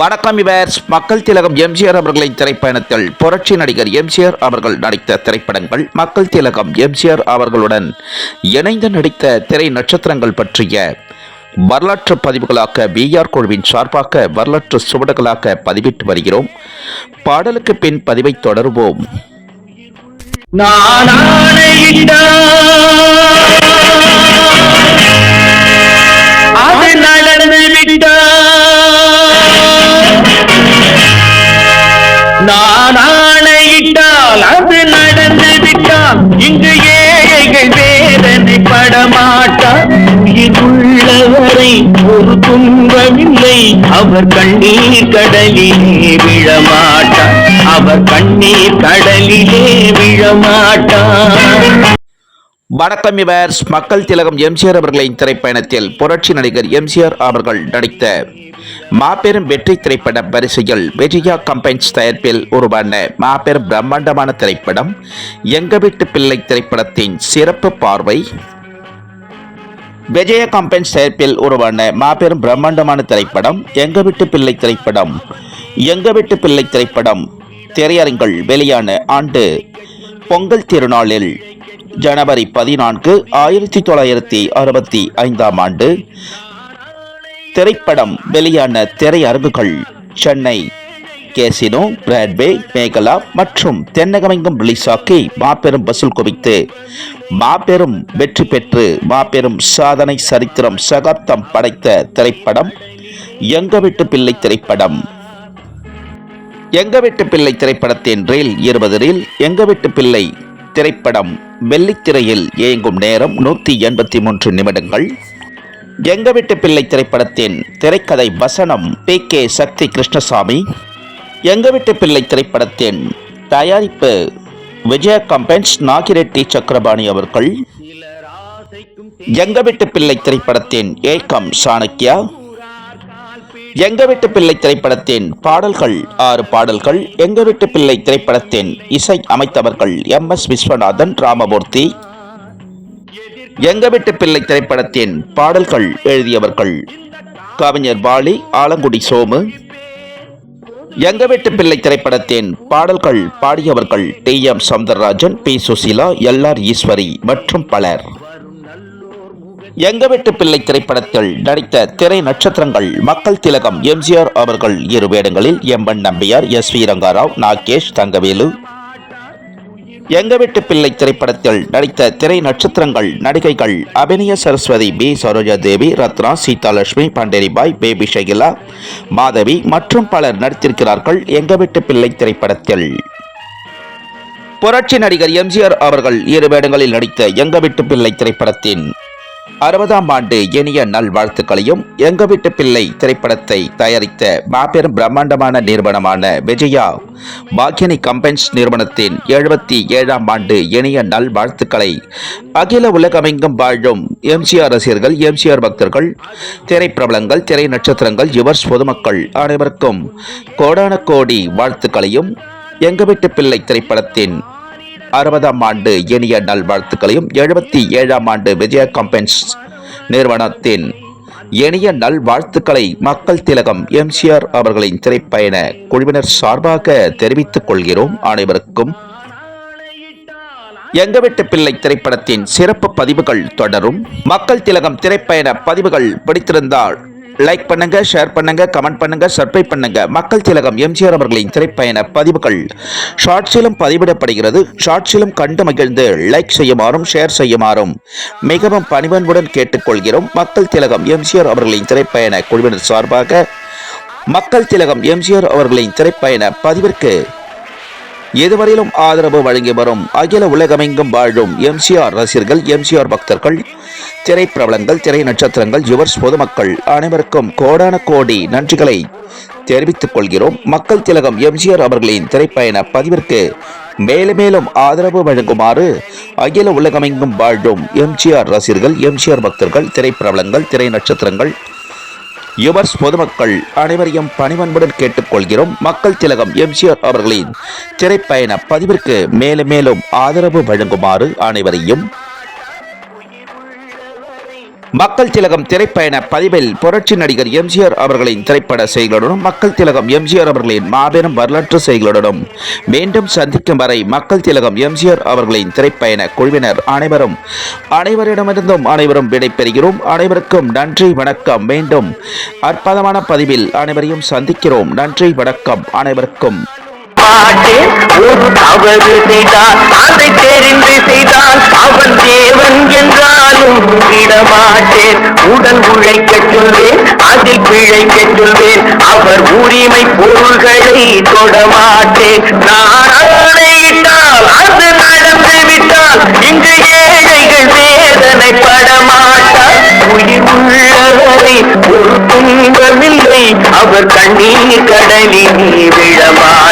வணக்கம் இவர்ஸ். மக்கள் திலகம் எம்ஜிஆர் அவர்களின் திரைப்பயணத்தில் புரட்சி நடிகர் எம்ஜிஆர் அவர்கள் நடித்த திரைப்படங்கள் மக்கள் திலகம் எம்ஜிஆர் அவர்களுடன் இணைந்து நடித்த திரை நட்சத்திரங்கள் பற்றிய வரலாற்று பதிவுகளாக பிஆர் குழுவின் சார்பாக வரலாற்று சுவடுகளாக பதிவிட்டு வருகிறோம். பாடலுக்கு பின் பதிவை தொடருவோம். நான் நான் ஆணையிட்டால் அது நடந்து விட்டால் இங்கு ஏழைகள் வேதனை படமாட்டார் உள்ளவரை ஒரு துன்பமில்லை அவர் கண்ணீர் கடலிலே விழமாட்டார். அவர் கண்ணீர் கடலிலே விழமாட்டார். வணக்கம் இவர்ஸ் மக்கள் திலகம் எம்ஜிஆர் அவர்களின் திரைப்பயணத்தில் புரட்சி நடிகர் எம்ஜிஆர் அவர்கள் நடித்த மாபெரும் வெற்றி திரைப்பட வரிசையில் விஜயா கம்பைன்ஸ் தயாரிப்பில் உருவான மாபெரும் பிரம்மாண்டமான திரைப்படம் எங்க வீட்டு பிள்ளை திரைப்படத்தின் சிறப்பு பார்வை. விஜய கம்பென்ஸ் தயாரிப்பில் உருவான மாபெரும் பிரம்மாண்டமான திரைப்படம் எங்க வீட்டு பிள்ளை திரைப்படம் எங்க வீட்டு பிள்ளை திரைப்படம் திரையரங்கள் வெளியான ஆண்டு பொங்கல் திருநாளில் ஜனவரி பதினான்கு ஆயிரத்தி தொள்ளாயிரத்தி அறுபத்தி ஐந்தாம் ஆண்டு திரைப்படம் வெளியான திரையரங்குகள் சென்னை கேசினோ பிராட்வே மேகலா மற்றும் தென்னகமெங்கும் ரிலீஸாக்கி மாபெரும் வசூல் குவித்து மாபெரும் வெற்றி பெற்று மாபெரும் சாதனை சரித்திரம் சகாப்தம் படைத்த திரைப்படம் எங்க வீட்டு பிள்ளை திரைப்படம். எங்க வீட்டு பிள்ளை திரைப்படத்தின் ரீல் இருபது ரீல் எங்க வீட்டு பிள்ளை திரைப்படம் வெள்ளித்திரையில் இயங்கும் நேரம் நூற்றி எண்பத்தி மூன்று நிமிடங்கள். எங்க வீட்டு பிள்ளை திரைப்படத்தின் திரைக்கதை வசனம் பி கே சக்தி கிருஷ்ணசாமி. எங்க வீட்டு பிள்ளை திரைப்படத்தின் தயாரிப்பு விஜய கம்பென்ஸ் நாகிரெட்டி சக்கரபாணி அவர்கள். எங்க வீட்டு பிள்ளை திரைப்படத்தின் ஏக்கம் சாணக்கியா. எங்க வீட்டு பிள்ளை திரைப்படத்தின் பாடல்கள் ஆறு பாடல்கள். எங்க வீட்டு பிள்ளை திரைப்படத்தின் இசை அமைத்தவர்கள் எம் எஸ் விஸ்வநாதன் ராமமூர்த்தி. எங்க வீட்டு பிள்ளை திரைப்படத்தின் பாடல்கள் எழுதியவர்கள் கவிஞர் பாலி ஆலங்குடி சோமு. எங்க வீட்டு பிள்ளை திரைப்படத்தின் பாடல்கள் பாடியவர்கள் T. M. Soundararajan P. Susheela L. R. Eswari மற்றும் பலர். எங்க வீட்டு பிள்ளை திரைப்படத்தில் நடித்த திரை நட்சத்திரங்கள் மக்கள் திலகம் எம்ஜிஆர் அவர்கள் இரு வேடங்களில் எம்பன் நம்பியார் எஸ். வி. ரங்காராவ் நாகேஷ் தங்கவேலு எங்க வீட்டு பிள்ளை திரைப்படத்தில் நடித்த திரை நட்சத்திரங்கள் நடிகைகள் அபிநய சரஸ்வதி பி. சரோஜா தேவி ரத்னா சீதாலட்சுமி பண்டரிபாய் பேபி ஷகிலா மாதவி மற்றும் பலர் நடித்திருக்கிறார்கள் எங்க வீட்டு பிள்ளை திரைப்படத்தில். புரட்சி நடிகர் எம்ஜிஆர் அவர்கள் இரு வேடங்களில் நடித்த எங்க வீட்டு பிள்ளை திரைப்படத்தின் அறுபதாம் ஆண்டு இனிய நல்வாழ்த்துக்களையும் எங்க வீட்டு பிள்ளை திரைப்படத்தை தயாரித்த மாபெரும் பிரம்மாண்டமான நிறுவனமான விஜயா பாக்கியனி கம்பென்ஸ் நிறுவனத்தின் எழுபத்தி ஏழாம் ஆண்டு இனிய நல்வாழ்த்துக்களை. அகில உலகமெங்கும் வாழும் எம்ஜிஆர் ரசிகர்கள் எம்ஜிஆர் பக்தர்கள் திரைப்பிரபலங்கள் திரை நட்சத்திரங்கள் யுவர்ஸ் பொதுமக்கள் அனைவருக்கும் கோடான கோடி வாழ்த்துக்களையும் எங்க வீட்டு பிள்ளை திரைப்படத்தின் அறுபதாம் ஆண்டு இனிய நல்வாழ்த்துக்களையும் எழுபத்தி ஏழாம் ஆண்டு விஜய கம்பென்ஸ் நிறுவனத்தின் இனிய நல்வாழ்த்துக்களை மக்கள் திலகம் எம்ஜிஆர் அவர்களின் திரைப்பயண குழுவினர் சார்பாக தெரிவித்துக் கொள்கிறோம். அனைவருக்கும் எங்க வீட்டு பிள்ளை திரைப்படத்தின் சிறப்பு பதிவுகள் தொடரும். மக்கள் திலகம் திரைப்பயண பதிவுகள் பிடித்திருந்தால் லைக் பண்ணுங்க ஷேர் பண்ணுங்க கமெண்ட் பண்ணுங்க சப்ஸ்கிரைப் பண்ணுங்க. மக்கள் திலகம் எம்ஜிஆர் அவர்களின் திரைப்பயண பதிவுகள். ஷார்ட்ஸிலும் பதிவிடப்படுகிறது. ஷார்ட்ஸிலும் கண்டு மகிழ்ந்து லைக் செய்யுமாறும் ஷேர் செய்யுமாறும் மிகவும் பணிவன்புடன் கேட்டுக்கொள்கிறோம். மக்கள் திலகம் எம்ஜிஆர் அவர்களின் திரைப்பயண குழுவினர் சார்பாக மக்கள் திலகம் எம்ஜிஆர் அவர்களின் திரைப்பயண பதிவிற்கு இதுவரையிலும் ஆதரவு வழங்கி வரும் அகில உலகமெங்கும் வாழும் எம்சிஆர் ரசிகர்கள் எம்சிஆர் பக்தர்கள் திரைப்பிரபலங்கள் திரை நட்சத்திரங்கள் யுவர்ஸ் பொதுமக்கள் அனைவருக்கும் கோடான கோடி நன்றிகளை தெரிவித்துக் கொள்கிறோம். மக்கள் திலகம் எம்ஜிஆர் அவர்களின் திரைப்பயண பதிவிற்கு மேலும் மேலும் ஆதரவு வழங்குமாறு அகில உலகமெங்கும் வாழும் எம்ஜிஆர் ரசிகர்கள் எம்ஜிஆர் பக்தர்கள் திரைப்பிரபலங்கள் திரை நட்சத்திரங்கள் யுவர்ஸ் பொதுமக்கள் அனைவரையும் பணிவன்புடன் கேட்டுக்கொள்கிறோம். மக்கள் திலகம் எம்ஜிஆர் அவர்களின் திரைப்பயண பதிவிற்கு மேலும் மேலும் ஆதரவு வழங்குமாறு அனைவரையும் மக்கள் திலகம் திரைப்பயண பதிவில் புரட்சி நடிகர் எம்ஜிஆர் அவர்களின் திரைப்பட செய்திகளுடனும் மக்கள் திலகம் எம்ஜிஆர் அவர்களின் மாபெரும் வரலாற்று செய்திகளுடனும் மீண்டும் சந்திக்கும் வரை மக்கள் திலகம் எம்ஜிஆர் அவர்களின் திரைப்பயண குழுவினர் அனைவரும் அனைவரிடமிருந்தும் அனைவரும் விடைபெறுகிறோம். அனைவருக்கும் நன்றி வணக்கம். மீண்டும் அற்புதமான பதிவில் அனைவரையும் சந்திக்கிறோம். நன்றி வணக்கம். அனைவருக்கும் மாட்டேன் ஒரு தவறு செய்தான் அதை தெரிந்து செய்தான் அவன் தேவன் என்றாலும் விடமாட்டேன் உடல் உழைக்க சொல்வேன் அதில் பிழைக்க சொல்வேன் அவர் உரிமை பொருள்களை தொடமாட்டேன் நான் ஆணையிட்டால் அது நடந்து விட்டால் இங்கு ஏழைகள் வேதனை படமாட்டார் உயிர் உள்ளவரை ஒரு துன்பமில்லை அவர் கண்ணீர் கடலில் விழமாட்டார்.